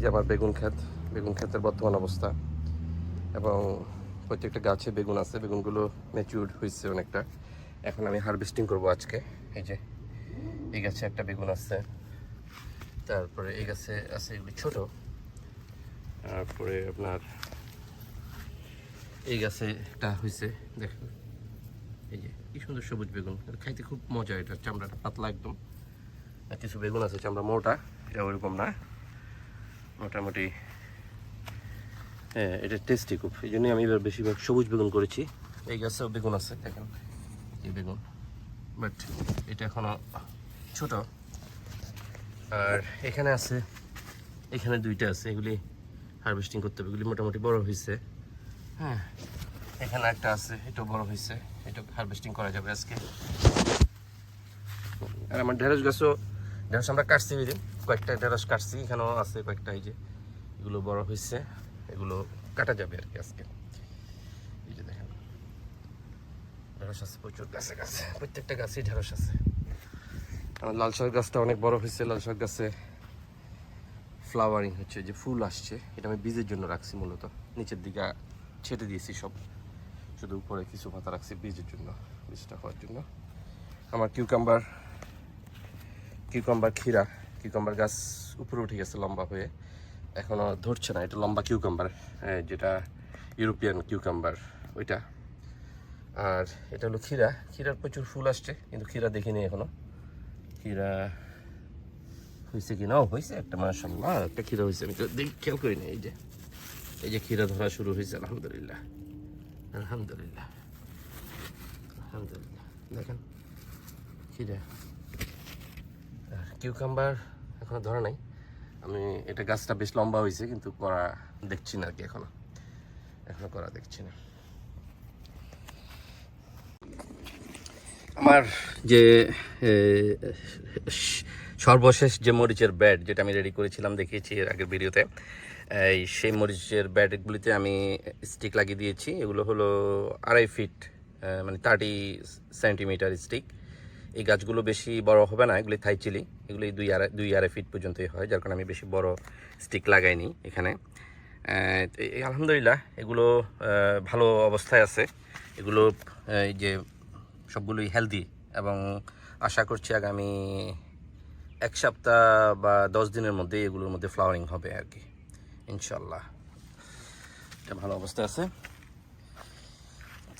যে আমার বেগুন ক্ষেত, বেগুন ক্ষেতের বর্তমান অবস্থা এবং প্রত্যেকটা গাছে বেগুন আছে, বেগুনগুলো ম্যাচিউর্ড হয়েছে অনেকটা। এখন আমি হারভেস্টিং করব আজকে। এই যে, এই গাছে একটা বেগুন আছে, তারপরে এই গাছে আছে এগুলি ছোটো। তারপরে আপনার এই গাছে একটা হয়েছে, দেখেন। এই যে, কি সুন্দর সবুজ বেগুন। খাইতে খুব মজা, এটা চামড়াটা পাতলা একদম। আর কিছু বেগুন আছে, চামড়া মোটা, এটা ওরকম না। মোটামুটি হ্যাঁ এটা টেস্টি খুব। এই জন্যই আমি এবার বেশিরভাগ সবুজ বেগুন করেছি। এই গাছেও বেগুন আছে, দেখেন, এই বেগুন। বাট এটা এখনও ছোট। আর এখানে আছে, এখানে দুইটা আছে, এগুলি হারভেস্টিং করতে হবে, এগুলি মোটামুটি বড় হয়েছে হ্যাঁ এখানে একটা আছে, এটাও বড় হয়েছে এটা হারভেস্টিং করা যাবে আজকে। আর আমার ঢেঁড়স গাছও ঢেঁড়স আমরা কাটছি ওই দিন কয়েকটা ঢেঁড়স কাটছি, এখানেও আছে কয়েকটা এই যে, এগুলো বড় হয়েছে, এগুলো কাটা যাবে আর কি আজকে। এই যে দেখেন, ঢেঁড়স আছে প্রচুর, গাছে গাছে, প্রত্যেকটা গাছেই ঢেঁড়স আছে। আমার লাল শাক গাছটা অনেক বড় হয়েছে, লাল শাক গাছে ফ্লাওয়ারিং হচ্ছে, যে ফুল আসছে, এটা আমি বীজের জন্য রাখছি মূলত। নিচের দিকে ছেটে দিয়েছি সব, শুধু উপরে কিছু পাতা রাখছি বীজের জন্য, বীজটা হওয়ার জন্য। আমার কিউকাম্বার কিউকাম্বার ক্ষীরা, কিউকাম্বার গাছ উপরে উঠে গেছে লম্বা হয়ে। এখনও ধরছে না, এটা লম্বা কিউকাম্বার যেটা ইউরোপিয়ান কিউকাম্বার, ওইটা। আর এটা হলো ক্ষীরা। ক্ষীরার প্রচুর ফুল আসছে, কিন্তু ক্ষীরা দেখিনি এখনও। ক্ষীরা হয়েছে কি না? হয়েছে একটা মাসাল্লাহ একটা ক্ষীরা হয়েছে আমি তো দেখ, খেয়াল করিনি এই যে এই যে ক্ষীরা ধরা শুরু হয়েছে আলহামদুলিল্লাহ আলহামদুলিল্লাহ আলহামদুলিল্লাহ। দেখেন, ক্ষীরা। কিউকাম্বার এখনও ধরা নাই। আমি, এটা গাছটা বেশ লম্বা হয়েছে কিন্তু করা দেখছি না আর কি এখনও। এখনও করা দেখছি না। আমার যে সর্বশেষ যে মরিচের ব্যাড যেটা আমি রেডি করেছিলাম, দেখিয়েছি এর আগের ভিডিওতে, এই সেই মরিচের ব্যাডগুলিতে আমি স্টিক লাগিয়ে দিয়েছি। এগুলো হলো আড়াই ফিট মানে থার্টি সেন্টিমিটার স্টিক এই গাছগুলো বেশি বড় হবে না, এগুলি থাই চিলি এগুলি দুই আড়াই দুই আড়াই ফিট পর্যন্তই হয়, যার কারণে আমি বেশি বড় স্টিক লাগাইনি এখানে। আলহামদুলিল্লাহ, এগুলো ভালো অবস্থায় আছে। এগুলো এই যে সবগুলোই হেলদি এবং আশা করছি আগামী এক সপ্তাহ বা দশ দিনের মধ্যে এগুলোর মধ্যে ফ্লাওয়ারিং হবে আর কি ইনশাল্লাহ এটা ভালো অবস্থায় আছে।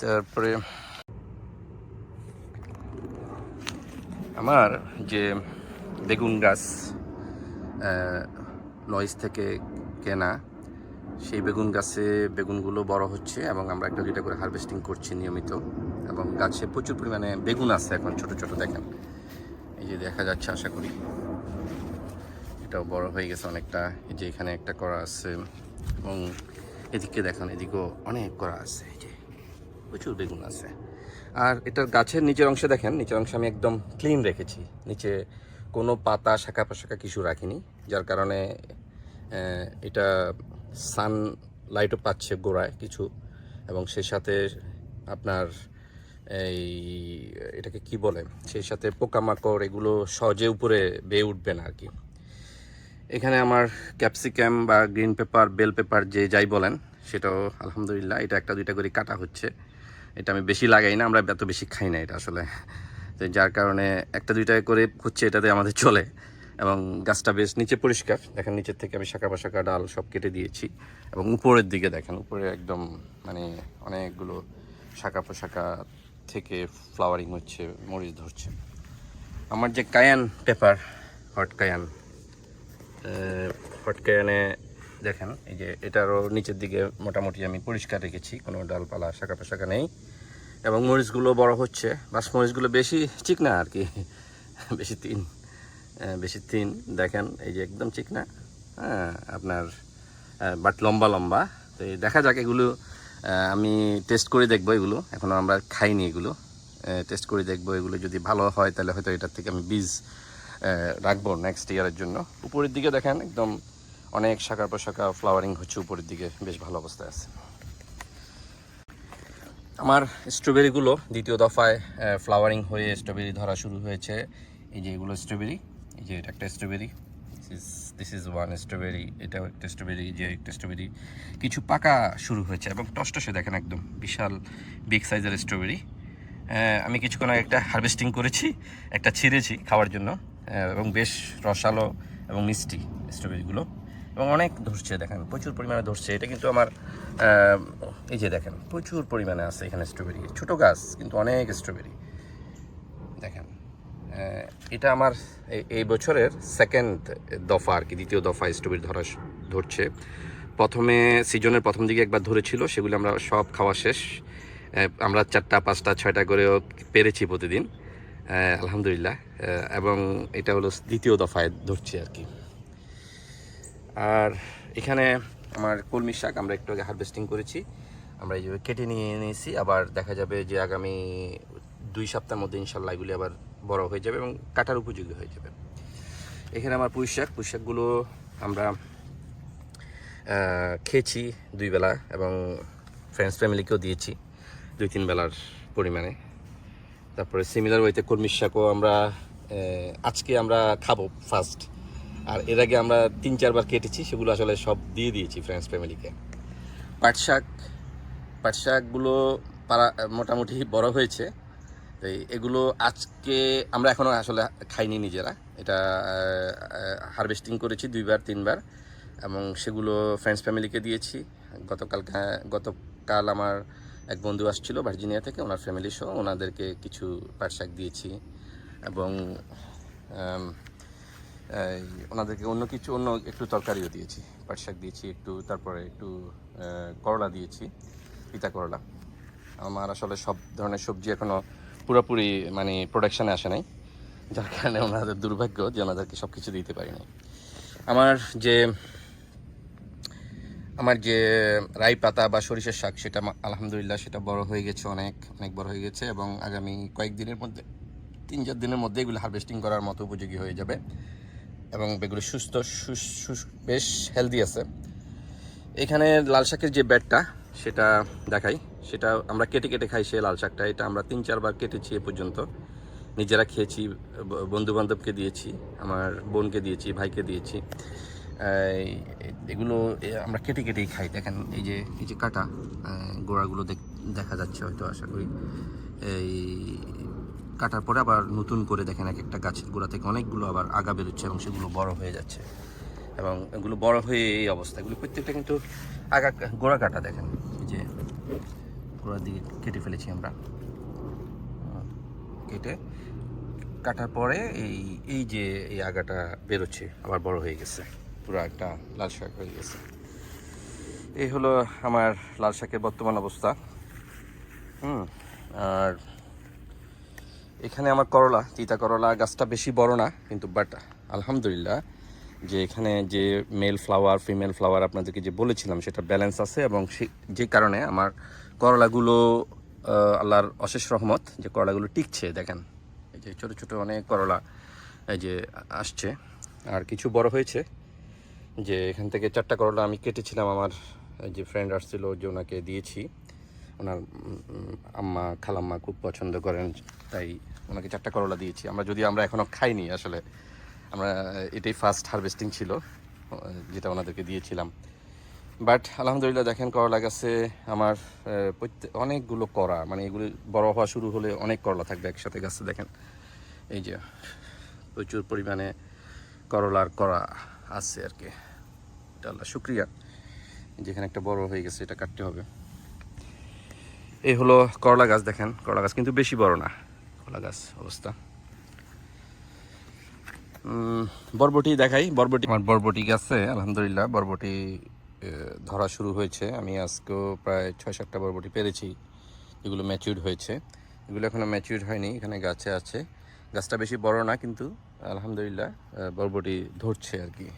তারপরে আমার যে বেগুন গাছ নয়েজ থেকে কেনা, সেই বেগুন গাছে বেগুনগুলো বড় হচ্ছে এবং আমরা একটা দুইটা করে হারভেস্টিং করছি নিয়মিত এবং গাছে প্রচুর পরিমাণে বেগুন আছে এখন ছোট ছোট, দেখেন। এই যে দেখা যাচ্ছে, আশা করি এটাও বড় হয়ে গেছে অনেকটা। এই যে এখানে একটা করা আছে এবং এদিকে দেখেন, এদিকেও অনেক করা আছে। এই যে প্রচুর বেগুন আছে। আর এটার গাছের নিচের অংশে দেখেন, নিচের অংশে আমি একদম ক্লিন রেখেছি। নিচে কোনো পাতা, শাখা পাশাখা কিছু রাখিনি, যার কারণে এটা সান লাইটও পাচ্ছে গোড়ায় কিছু, এবং সেই সাথে আপনার এই, এটাকে কি বলে সেই সাথে পোকামাকড় এগুলো সহজে উপরে বেয়ে উঠবে না আর কি এখানে আমার ক্যাপসিকাম বা গ্রিন পেপার বেল পেপার যে যাই বলেন, সেটাও আলহামদুলিল্লাহ, এটা একটা দুইটা করে কাটা হচ্ছে। এটা আমি বেশি লাগাই না, আমরা এত বেশি খাই না এটা আসলে। তো যার কারণে একটা, দুইটা করে হচ্ছে এটাতে আমাদের চলে। এবং গাছটা বেশ নিচে পরিষ্কার, দেখেন নিচের থেকে আমি শাখা পাশাখা ডাল সব কেটে দিয়েছি। এবং উপরের দিকে দেখেন, উপরে একদম মানে অনেকগুলো শাখা পোশাকা থেকে ফ্লাওয়ারিং হচ্ছে, মরিচ ধরছে। আমার যে কায়ান পেপার হট কায়ান ফটকায়ানে দেখেন, এই যে এটারও নিচের দিকে মোটামুটি আমি পরিষ্কার রেখেছি, কোনো ডালপালা শাখা পোশাকা নেই। এবং মরিচগুলো বড় হচ্ছে বাস মরিচগুলো বেশি চিকনা আর কি, বেশি তিন বেশি তিন। দেখেন, এই যে একদম চিকনা হ্যাঁ আপনার বাট লম্বা লম্বা। তো দেখা যাক এগুলো আমি টেস্ট করে দেখব এগুলো। এখনও আমরা খাইনি এগুলো। টেস্ট করে দেখব এগুলো। যদি ভালো হয়, তাহলে হয়তো এটার থেকে আমি বীজ রাখব নেক্সট ইয়ারের জন্য। উপরের দিকে দেখেন, একদম অনেক শাখা পোশাকা ফ্লাওয়ারিং হচ্ছে উপরের দিকে, বেশ ভালো অবস্থায় আছে। আমার স্ট্রবেরিগুলো দ্বিতীয় দফায় ফ্লাওয়ারিং হয়ে স্ট্রবেরি ধরা শুরু হয়েছে। এই যে এগুলো স্ট্রবেরি এই যে এটা একটা strawberry this is one strawberry এটাও একটা স্ট্রবেরি যে একটা স্ট্রবেরি কিছু পাকা শুরু হয়েছে এবং টসটসে দেখেন একদম বিশাল বিগ সাইজের স্ট্রবেরি আমি কিছুক্ষণ আগে একটা হারভেস্টিং করেছি, একটা ছিঁড়েছি খাওয়ার জন্য এবং বেশ রসালো এবং মিষ্টি স্ট্রবেরিগুলো এবং অনেক ধরছে, দেখেন, প্রচুর পরিমাণে ধরছে। এটা কিন্তু আমার এই যে দেখেন, প্রচুর পরিমাণে আছে এখানে স্ট্রবেরি ছোট গাছ, কিন্তু অনেক স্ট্রবেরি দেখেন এটা আমার এই- বছরের সেকেন্ড দফা আর কি, দ্বিতীয় দফা স্ট্রবেরি ধরা ধরছে। প্রথমে সিজনের প্রথম দিকে একবার ধরেছিল, সেগুলো আমরা সব খাওয়া শেষ। আমরা চারটা, পাঁচটা, ছয়টা করেও পেরেছি প্রতিদিন। আলহামদুলিল্লাহ। এবং এটা হলো দ্বিতীয় দফায় ধরছি আর কি। আর এখানে আমার কলমি শাক আমরা একটু আগে হারভেস্টিং করেছি। আমরা এইভাবে কেটে নিয়ে নিয়েছি আবার দেখা যাবে যে আগামী দুই সপ্তাহের মধ্যে ইনশাল্লাহ এগুলি আবার বড় হয়ে যাবে এবং কাটার উপযোগী হয়ে যাবে। এখানে আমার পুঁই শাক। পুঁই শাকগুলো আমরা খেয়েছি দুই বেলা এবং ফ্রেন্ডস ফ্যামিলিকেও দিয়েছি দুই তিন বেলার পরিমাণে। তারপরে সিমিলার ওয়েতে কর্মী শাকও আমরা আজকে আমরা খাব ফার্স্ট আর এর আগে আমরা তিন চারবার কেটেছি সেগুলো আসলে সব দিয়ে দিয়েছি ফ্রেন্ডস ফ্যামিলিকে পাট শাক পাট শাকগুলো পারা মোটামুটি বড় হয়েছে। তো এগুলো আজকে আমরা এখনও আসলে খাইনি নিজেরা। এটা হারভেস্টিং করেছি দুইবার তিনবার এবং সেগুলো ফ্রেন্ডস ফ্যামিলিকে দিয়েছি। গতকাল গতকাল আমার এক বন্ধু আসছিল ভার্জিনিয়া থেকে ওনার ফ্যামিলি সহ ওনাদেরকে কিছু পাট শাক দিয়েছি। এবং এই, ওনাদেরকে অন্য কিছু, অন্য একটু তরকারিও দিয়েছি। পাট শাক দিয়েছি একটু, তারপরে একটু করলা দিয়েছি, পিতা করলা। আমার আসলে সব ধরনের সবজি এখনও পুরোপুরি মানে প্রোডাকশানে আসে নাই। যার কারণে ওনাদের দুর্ভাগ্য যে ওনাদেরকে সব কিছু দিতে পারি নাই। আমার যে আমার যে রাই পাতা বা সরিষার শাক, সেটা আলহামদুলিল্লাহ সেটা বড় হয়ে গেছে অনেক অনেক বড় হয়ে গেছে এবং আগামী কয়েকদিনের মধ্যে, তিন চার দিনের মধ্যে এগুলো হারভেস্টিং করার মতো উপযোগী হয়ে যাবে। এবং এগুলো সুস্থ, সুস- সুস- বেশ হেলদি আছে। এখানে লাল শাকের যে ব্যাটটা, সেটা দেখাই। সেটা আমরা কেটে কেটে খাই সে লাল শাকটা। এটা আমরা তিন চারবার কেটেছি এ পর্যন্ত। নিজেরা খেয়েছি বন্ধু বান্ধবকে দিয়েছি, আমার বোনকে দিয়েছি, ভাইকে দিয়েছি। এগুলো আমরা কেটে কেটেই খাই। দেখেন, এই যে এই যে কাটা গোড়াগুলো দেখা যাচ্ছে হয়তো, আশা করি। এই কাটার পরে আবার নতুন করে দেখেন এক একটা গাছের গোড়া থেকে অনেকগুলো আবার আগা বেরোচ্ছে এবং সেগুলো বড় হয়ে যাচ্ছে। এবং এগুলো বড় হয়ে এই অবস্থা, এগুলো প্রত্যেকটা কিন্তু আগা গোড়া কাটা দেখেন। যে গোড়ার দিকে কেটে ফেলেছি আমরা। কেটে কাটার পরে এই এই যে এই আগাটা বেরোচ্ছে, আবার বড় হয়ে গেছে। পুরো একটা লাল শাক হয়ে গেছে। এই হলো আমার লাল শাকের বর্তমান অবস্থা। হুম, আর এখানে আমার করলা, তিতা করলা, গাছটা বেশি বড় না, কিন্তু বাট আলহামদুলিল্লাহ যে এখানে যে মেল ফ্লাওয়ার ফিমেল ফ্লাওয়ার আপনাদেরকে যে বলেছিলাম, সেটা ব্যালেন্স আছে এবং যে কারণে আমার করলাগুলো আল্লাহর অশেষ রহমত যে করলাগুলো টিকছে, দেখেন। এই যে ছোটো ছোটো অনেক করলা এই যে আসছে, আর কিছু বড় হয়েছে। যে এখান থেকে চারটা করলা আমি কেটেছিলাম, আমার যে ফ্রেন্ড আসছিল, যে ওনাকে দিয়েছি। ওনার আম্মা, খালাম্মা খুব পছন্দ করেন, তাই ওনাকে চারটা করলা দিয়েছি। আমরা যদি আমরা এখনও খাইনি আসলে, আমরা এটাই ফার্স্ট হারভেস্টিং ছিল যেটা ওনাদেরকে দিয়েছিলাম। বাট আলহামদুলিল্লাহ দেখেন করলা গাছে আমার প্রত্যেক অনেকগুলো করা মানে এগুলি বড় হওয়া শুরু হলে অনেক করলা থাকবে একসাথে গাছে, দেখেন। এই যে প্রচুর পরিমাণে করলার করা আছে আর কি। এটা আল্লাহ শুক্রিয়া। যেখানে একটা বড় হয়ে গেছে, এটা কাটতে হবে। এই হলো করলা গাছ দেখেন, করলা গাছ কিন্তু বেশি বড় না, করলা গাছ অবস্থা। বরবটি দেখাই, বরবটি আমার বরবটি গাছে, আলহামদুলিল্লাহ, বরবটি ধরা শুরু হয়েছে। আমি আজকেও প্রায় ছয় সাতটা বরবটি পেরেছি এগুলো ম্যাচিউর হয়েছে। এগুলো এখনও ম্যাচিউর হয়নি, এখানে গাছে আছে। গাছটা বেশি বড় না, কিন্তু আলহামদুলিল্লাহ বরবটি ধরছে আর কি।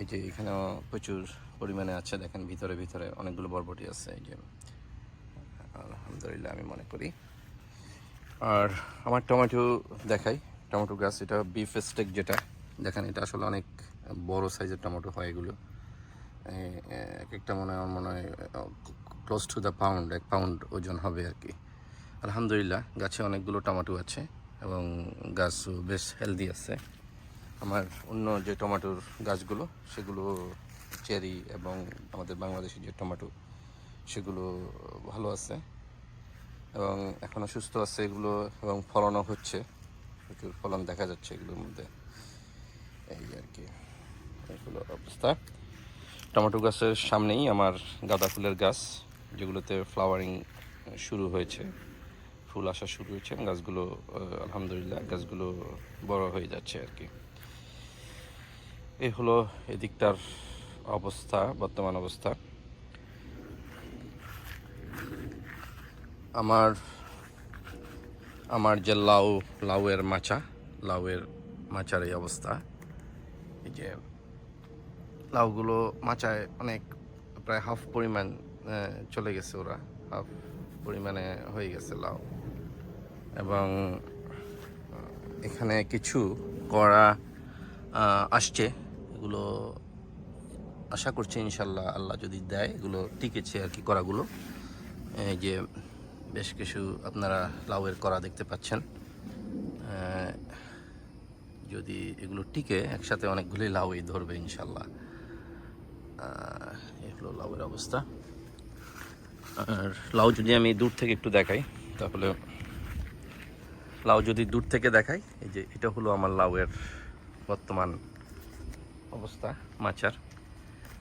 এই যে এখানেও প্রচুর পরিমাণে আছে, দেখেন ভিতরে ভিতরে অনেকগুলো বরবটি আছে, এই যে। আলহামদুলিল্লাহ, আমি মনে করি। আর আমার টমেটো দেখাই। টমেটো গাছ, এটা বিফ স্টেক যেটা, দেখেন এটা আসলে অনেক বড় সাইজের টমেটো হয় এগুলো। এক একটা মনে হয় মনে হয় ক্লোজ টু দ্য পাউন্ড এক পাউন্ড ওজন হবে আর কি। আলহামদুলিল্লাহ, গাছে অনেকগুলো টমেটো আছে এবং গাছও বেশ হেলদি আছে। আমার অন্য যে টমেটোর গাছগুলো, সেগুলো চেরি এবং আমাদের বাংলাদেশের যে টমেটো সেগুলো ভালো আছে এবং এখনও সুস্থ আছে এগুলো এবং ফলনও হচ্ছে। প্রচুর ফলন দেখা যাচ্ছে এগুলোর মধ্যে। এই আর কি, এগুলো অবস্থা। টমেটো গাছের সামনেই আমার গাঁদা ফুলের গাছ, যেগুলোতে ফ্লাওয়ারিং শুরু হয়েছে, ফুল আসা শুরু হয়েছে গাছগুলো আলহামদুলিল্লাহ গাছগুলো বড় হয়ে যাচ্ছে আর কি। এই হলো এদিকটার অবস্থা, বর্তমান অবস্থা। আমার আমার যে লাউ লাউয়ের মাচা লাউয়ের মাচার এই অবস্থা। এই যে লাউগুলো মাচায় অনেক প্রায় হাফ পরিমাণ চলে গেছে ওরা। হাফ পরিমাণে হয়ে গেছে লাউ। এবং এখানে কিছু আহ, আসছে। এগুলো আশা করছি ইনশাল্লাহ আল্লাহ যদি দেয় এগুলো টিকেছে আর কি কড়াগুলো। এই যে বেশ কিছু আপনারা লাউয়ের কড়া দেখতে পাচ্ছেন। যদি এগুলো টিকে, একসাথে অনেকগুলি লাউই ধরবে ইনশাল্লাহ এই লাউয়ের অবস্থা। আর লাউ যদি আমি দূর থেকে একটু দেখাই, তাহলে লাউ যদি দূর থেকে দেখাই, এই যে এটা হলো আমার লাউয়ের বর্তমান অবস্থা, মাচার।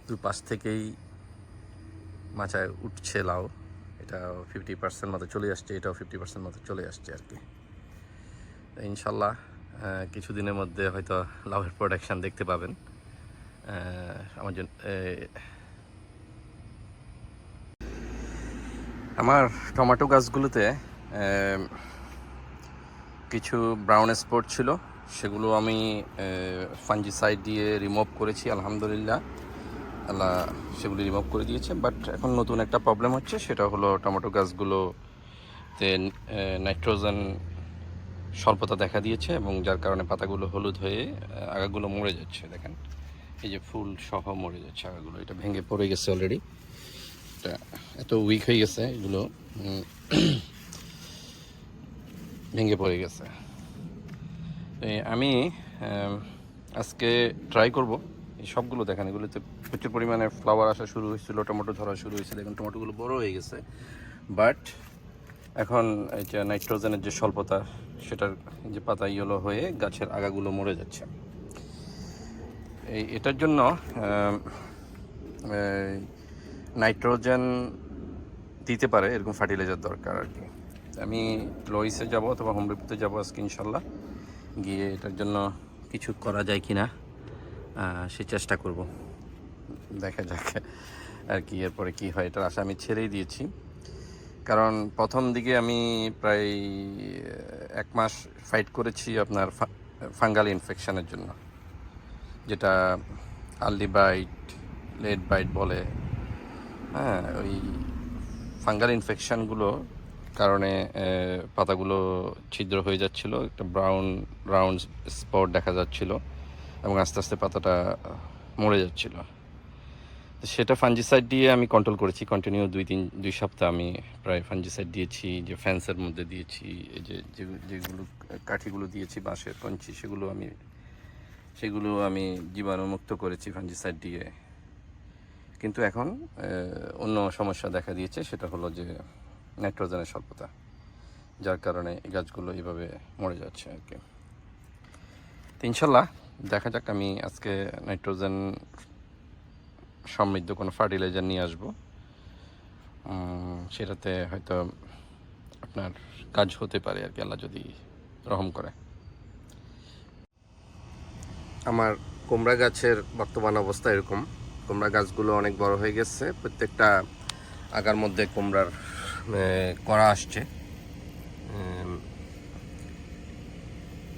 দুপাশ থেকেই মাচায় উঠছে লাউ। এটা ফিফটি পার্সেন্ট মতো চলে আসছে, এটাও ফিফটি পার্সেন্ট মতো চলে আসছে আর কি। ইনশাল্লাহ কিছুদিনের মধ্যে হয়তো লাভের প্রোডাকশান দেখতে পাবেন। আমার জন্য আমার টমেটো গাছগুলোতে কিছু ব্রাউন স্পট ছিল, সেগুলো আমি ফাঞ্জিসাইড দিয়ে রিমুভ করেছি, আলহামদুলিল্লাহ। আল্লাহ সেগুলি রিমুভ করে দিয়েছে বাট এখন নতুন একটা প্রবলেম হচ্ছে, সেটা হলো টমেটো গাছগুলোতে নাইট্রোজেন স্বল্পতা দেখা দিয়েছে এবং যার কারণে পাতাগুলো হলুদ হয়ে আগাগুলো মরে যাচ্ছে, দেখেন। এই যে ফুল সহ মরে যাচ্ছে আগাগুলো, এটা ভেঙে পড়ে গেছে অলরেডি এত উইক হয়ে গেছে, এগুলো ভেঙে পড়ে গেছে। আমি আজকে ট্রাই করব। সবগুলো দেখেন এগুলোতে প্রচুর পরিমাণে ফ্লাওয়ার আসা শুরু হয়েছিল টমেটো ধরা শুরু হয়েছে। দেখুন, টমেটোগুলো বড় হয়ে গেছে। বাট এখন এই যে নাইট্রোজেনের যে স্বল্পতা, সেটার যে পাতা ইয়েলো হয়ে গাছের আগাগুলো মরে যাচ্ছে। এই এটার জন্য নাইট্রোজেন দিতে পারে, এরকম ফার্টিলাইজার দরকার আর কি। আমি লইসে যাব অথবা হোম ডিপোতে যাব আজকে, ইনশাল্লাহ। গিয়ে এটার জন্য কিছু করা যায় কি না সে চেষ্টা করব। দেখা যাক আর কি, এরপরে কি হয়, এটার আশা আমি ছেড়েই দিয়েছি। কারণ প্রথম দিকে আমি প্রায় এক মাস ফাইট করেছি আপনার ফাঙ্গাল ইনফেকশনের জন্য। যেটা আর্লি বাইট লেট বাইট বলে। হ্যাঁ ওই ফাঙ্গাল ইনফেকশানগুলো কারণে পাতাগুলো ছিদ্র হয়ে যাচ্ছিল, একটা ব্রাউন রাউন্ড স্পট দেখা যাচ্ছিল। এবং আস্তে আস্তে পাতাটা মরে যাচ্ছিল। সেটা ফাঞ্জিসাইড দিয়ে আমি কন্ট্রোল করেছি। কন্টিনিউ দুই তিন, দুই সপ্তাহ আমি প্রায় ফাঞ্জিসাইড দিয়েছি, যে ফ্যান্সের মধ্যে দিয়েছি, এই যে যেগুলো, কাঠিগুলো দিয়েছি, বাঁশের কঞ্চি, সেগুলো আমি সেগুলো আমি জীবাণুমুক্ত করেছি ফাঞ্জিসাইড দিয়ে। কিন্তু এখন অন্য সমস্যা দেখা দিয়েছে, সেটা হলো যে নাইট্রোজেনের স্বল্পতা, যার কারণে এই গাছগুলো এইভাবে মরে যাচ্ছে আর কি। ইনশাল্লাহ দেখা যাক, আমি আজকে নাইট্রোজেন সমৃদ্ধ কোনো ফার্টিলাইজার নিয়ে আসব। সেটাতে হয়তো আপনার কাজ হতে পারে আর কি, আল্লাহ যদি রহম করে। আমার কুমড়া গাছের বর্তমান অবস্থা এরকম। কুমড়া গাছগুলো অনেক বড় হয়ে গেছে, প্রত্যেকটা আগার মধ্যে কুমড়ার করা আসছে।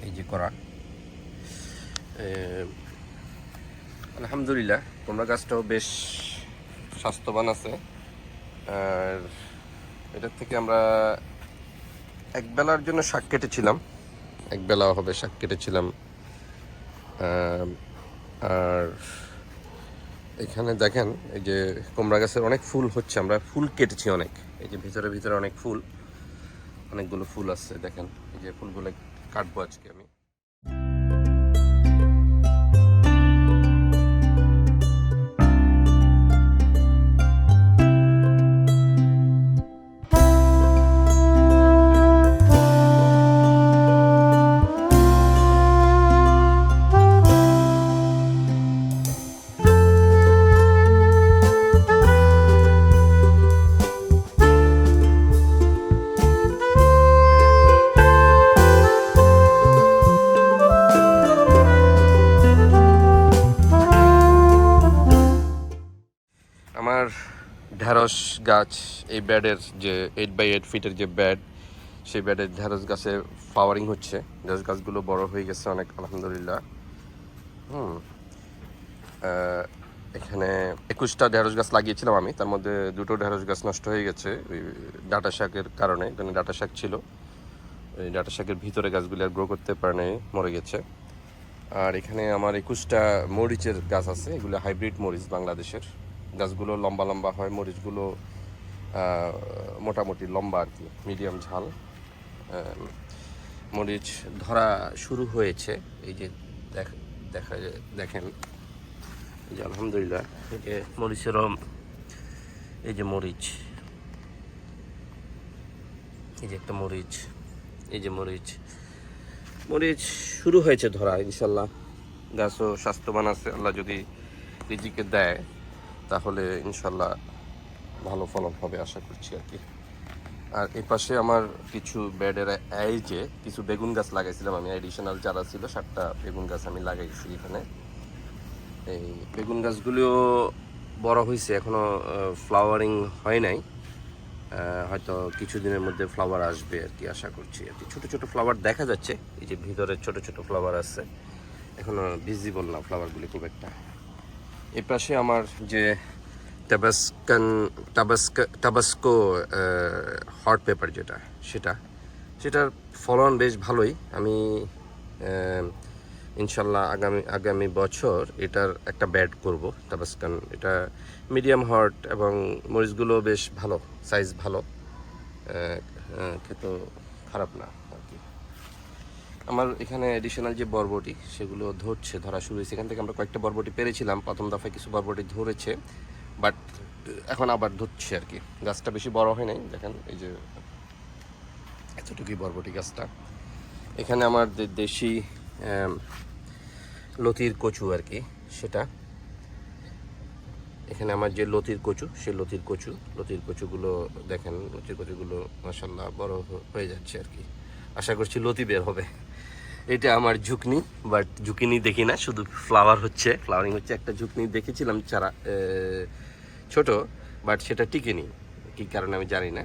এই যে করা আলহামদুলিল্লাহ কুমড়া গাছটাও বেশ স্বাস্থ্যবান আছে। আর এটার থেকে আমরা এক বেলার জন্য শাক কেটেছিলাম। এক বেলা হবে শাক কেটেছিলাম। আর এখানে দেখেন, এই যে কুমড়া গাছের অনেক ফুল হচ্ছে, আমরা ফুল কেটেছি অনেক। এই যে ভিতরে ভিতরে অনেক ফুল, অনেকগুলো ফুল আছে, দেখেন, এই যে ফুলগুলো কাটবো আজকে আমি। এই ব্যাডের যে এইট বাই এইট ফিটের যে ব্যাড সেই ব্যাডের ঢেঁড়স গাছে ফ্লাওয়ারিং হচ্ছে। ঢেঁড়স গাছগুলো বড় হয়ে গেছে অনেক, আলহামদুলিল্লাহ। হুম। এখানে একুশটা ঢেঁড়স গাছ লাগিয়েছিলাম আমি, তার মধ্যে দুটো ঢেঁড়স গাছ নষ্ট হয়ে গেছে, ওই ডাটা শাকের কারণে এখানে ডাটা শাক ছিল। এই ডাটা শাকের ভিতরে গাছগুলি আর গ্রো করতে পারে মরে গেছে। আর এখানে আমার একুশটা মরিচের গাছ আছে, এগুলো হাইব্রিড মরিচ বাংলাদেশের। গাছগুলো লম্বা লম্বা হয়, মরিচগুলো মোটামুটি লম্বা আর কি মিডিয়াম ঝাল। মরিচ ধরা শুরু হয়েছে। এই যে দেখ দেখা দেখেন। এই যে আলহামদুলিল্লাহ, এই যে মরিচেরও এই যে মরিচ। এই যে একটা মরিচ, এই যে মরিচ। মরিচ শুরু হয়েছে ধরা, ইনশাল্লাহ। গাছও স্বাস্থ্যবান আছে, আল্লাহ যদি রিজিকে দেয়, তাহলে ইনশাল্লাহ ভালো ফলন হবে, আশা করছি আর কি। আর এই পাশে আমার কিছু বেডের এই যে কিছু বেগুন গাছ লাগাইছিলাম আমি এডিশনাল চারা ছিল, সাতটা বেগুন গাছ আমি লাগাইছি এখানে। এই বেগুন গাছগুলিও বড় হয়েছে এখনও ফ্লাওয়ারিং হয় নাই। হয়তো কিছুদিনের মধ্যে ফ্লাওয়ার আসবে আর কি, আশা করছি আর কি। ছোটো ছোটো ফ্লাওয়ার দেখা যাচ্ছে, এই যে ভিতরে ছোট ছোট ফ্লাওয়ার আছে। এখনও ভিজিবল না ফ্লাওয়ারগুলি খুব একটা। এই পাশে আমার যে টাবাস্কান টাবাস্কা টাবাস্কো হট পেপার যেটা সেটা সেটার ফলন বেশ ভালোই। আমি ইনশাল্লাহ আগামী আগামী বছর এটার একটা ব্যাড করব টাবাস্কান এটা মিডিয়াম হট এবং মরিচগুলো বেশ ভালো সাইজ ভালো। আহ, খারাপ না আর কি। আমার এখানে এডিশনাল যে বরবটি সেগুলো ধরছে ধরা শুরু হয়েছে। এখান থেকে আমরা কয়েকটা বরবটি পেরেছিলাম। প্রথম দফায় কিছু বরবটি ধরেছে। বাট এখন আবার ধরছে আর কি। গাছটা বেশি বড় হয় নাই, দেখেন এই যে এতটুকুই বরবটি গাছটা। এখানে আমার দেশি লতির কচু আর কি, সেটা। এখানে আমার যে লতির কচু, সেই লতির কচু, লতির কচুগুলো দেখেন, লতির কচুগুলো মাসাল্লাহ বড় হয়ে যাচ্ছে আর কি। আশা করছি লতি বের হবে। এটা আমার ঝুঁকনি, বাট ঝুঁকিনি দেখি না, শুধু ফ্লাওয়ার হচ্ছে, ফ্লাওয়ারিং হচ্ছে। একটা ঝুঁকনি দেখেছিলাম চারা ছোট বাট সেটা টিকেনি কী কারণে আমি জানি না।